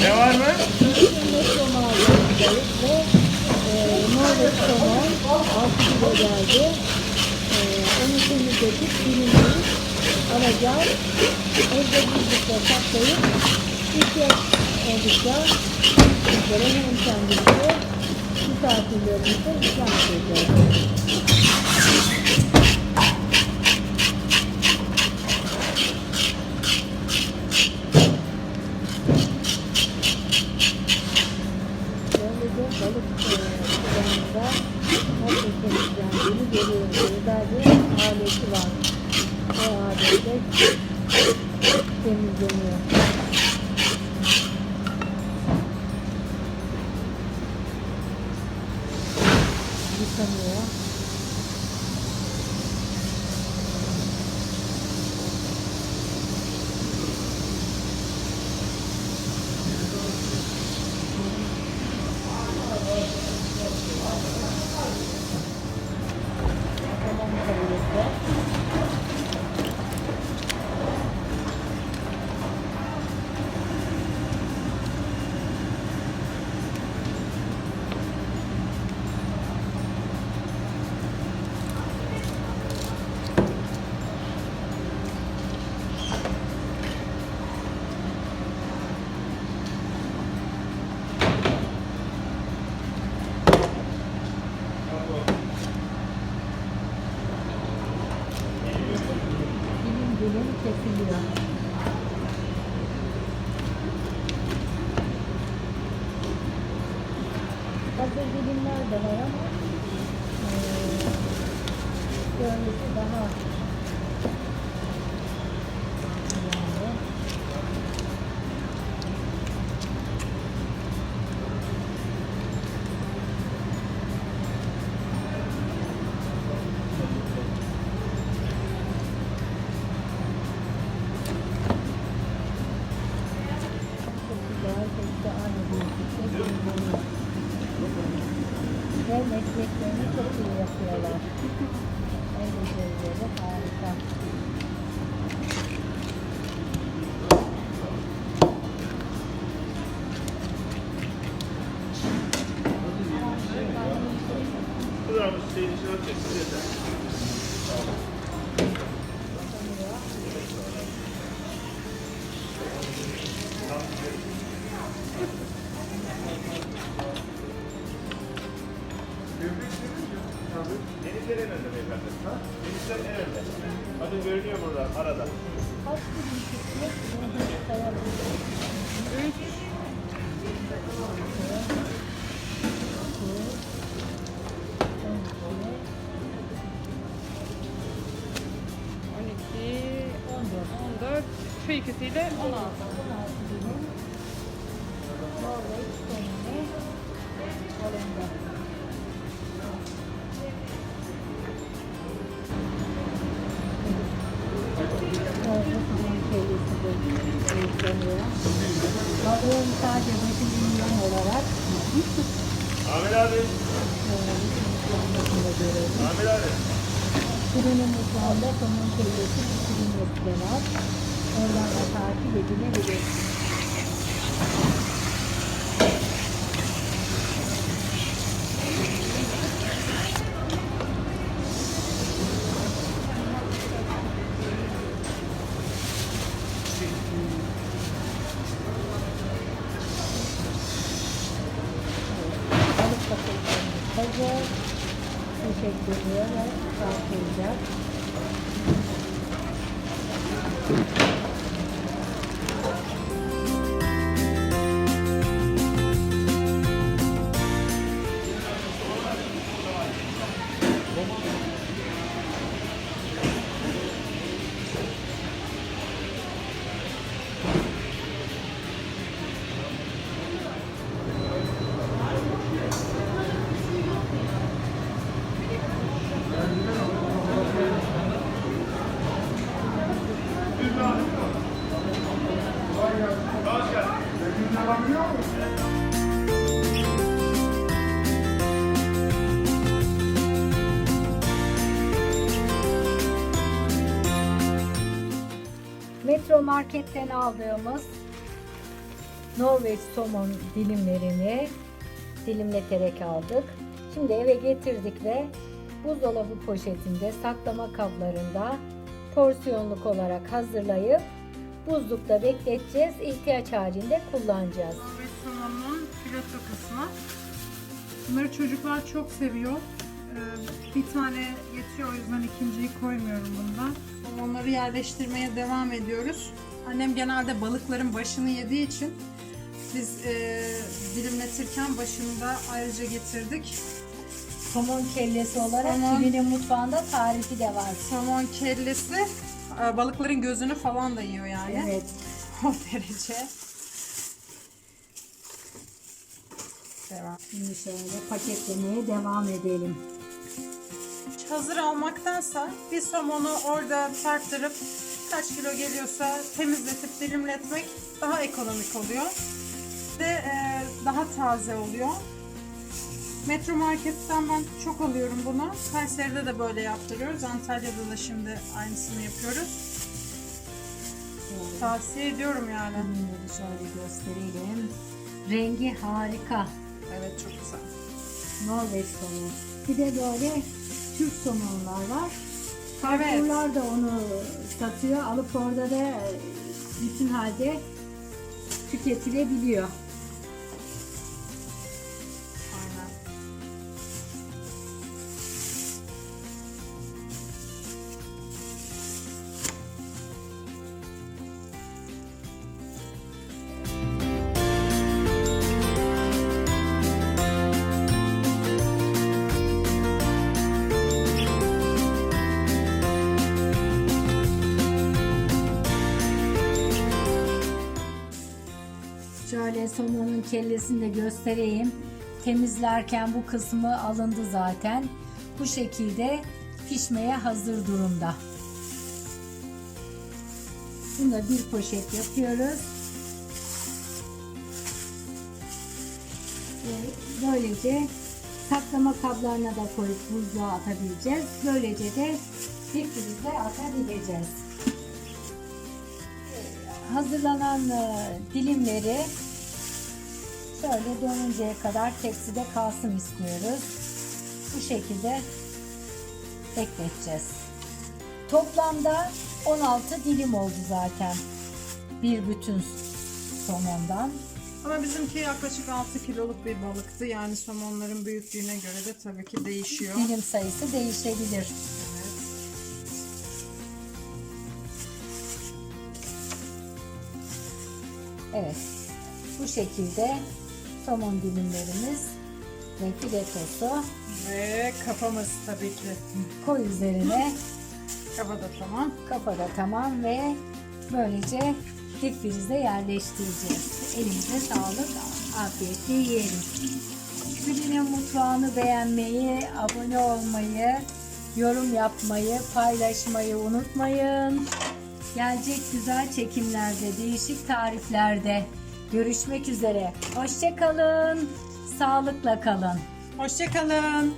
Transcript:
Ne var mı? E, Norveç somon 6 kilo geldi. E, onu temizledik, dilimleyip alacağız. Evde buzlukta saklayıp ihtiyaç oldukça sizlere hem kendimize misafirlerimize ikram edeceğiz. 음, 비싼데요? Kesiliyor. Hazır dilimler de var ama eee görüntüsü daha Denizler en önde beyefendi. Ha? Denizler en önde. Bakın görünüyor burada arada. Kaç büyüklükte bunu sayabilirim. iki, 14, şu ikisiyle 16. Norveç Balığın sadece milyon olarak Amir abi. Amir abi. Fırının mutfağında somon kellesi pişirilmesi de var. Oradan da takip edilebilir. approved. Metro Market'ten aldığımız Norveç somon dilimlerini dilimleterek aldık. Şimdi eve getirdik ve buzdolabı poşetinde saklama kablarında porsiyonluk olarak hazırlayıp buzlukta bekleteceğiz. İhtiyaç halinde kullanacağız. Norveç somonun fileto kısmı. Bunları çocuklar çok seviyor. Ee, bir tane yetiyor o yüzden ikinciyi koymuyorum bundan. Somonları yerleştirmeye devam ediyoruz. Annem genelde balıkların başını yediği için biz e, dilimletirken başını da ayrıca getirdik. Somon kellesi olarak Somon. Kivi'nin mutfağında tarifi de var. Somon kellesi e, balıkların gözünü falan da yiyor yani. Evet. O derece. Devam. Şimdi şöyle paketlemeye devam edelim. Hazır almaktansa bir somonu orada tarttırıp kaç kilo geliyorsa temizletip dilimletmek daha ekonomik oluyor. Ve e, daha taze oluyor. Metro Market'ten ben çok alıyorum bunu. Kayseri'de de böyle yaptırıyoruz. Antalya'da da şimdi aynısını yapıyoruz. Şöyle Tavsiye ediyorum yani. ürünleri şöyle gösterelim. Rengi harika. Evet çok güzel. Norveç somon. Bir de böyle Türk somonlar var. Evet. Carrefour'lar da onu satıyor. Alıp orada da e, bütün halde tüketilebiliyor. Şöyle somonun kellesini de göstereyim. Temizlerken bu kısmı alındı zaten. Bu şekilde pişmeye hazır durumda. Bunu da bir poşet yapıyoruz. Böylece saklama kablarına da koyup buzluğa atabileceğiz. Böylece de difrize atabileceğiz hazırlanan e, dilimleri şöyle dönünceye kadar tepside kalsın istiyoruz. Bu şekilde bekleteceğiz. Toplamda 16 dilim oldu zaten. Bir bütün somondan. Ama bizimki yaklaşık 6 kiloluk bir balıktı. Yani somonların büyüklüğüne göre de tabii ki değişiyor. Dilim sayısı değişebilir. Evet. Bu şekilde somon dilimlerimiz ve filetosu Ve kafamız tabii ki. koy üzerine. Kafa da tamam. Kafa da tamam ve böylece difrize yerleştireceğiz. Elimize sağlık, afiyetle yiyelim. Gülünün mutfağını beğenmeyi, abone olmayı, yorum yapmayı, paylaşmayı unutmayın. Gelecek güzel çekimlerde, değişik tariflerde görüşmek üzere. Hoşçakalın, sağlıkla kalın. Hoşçakalın.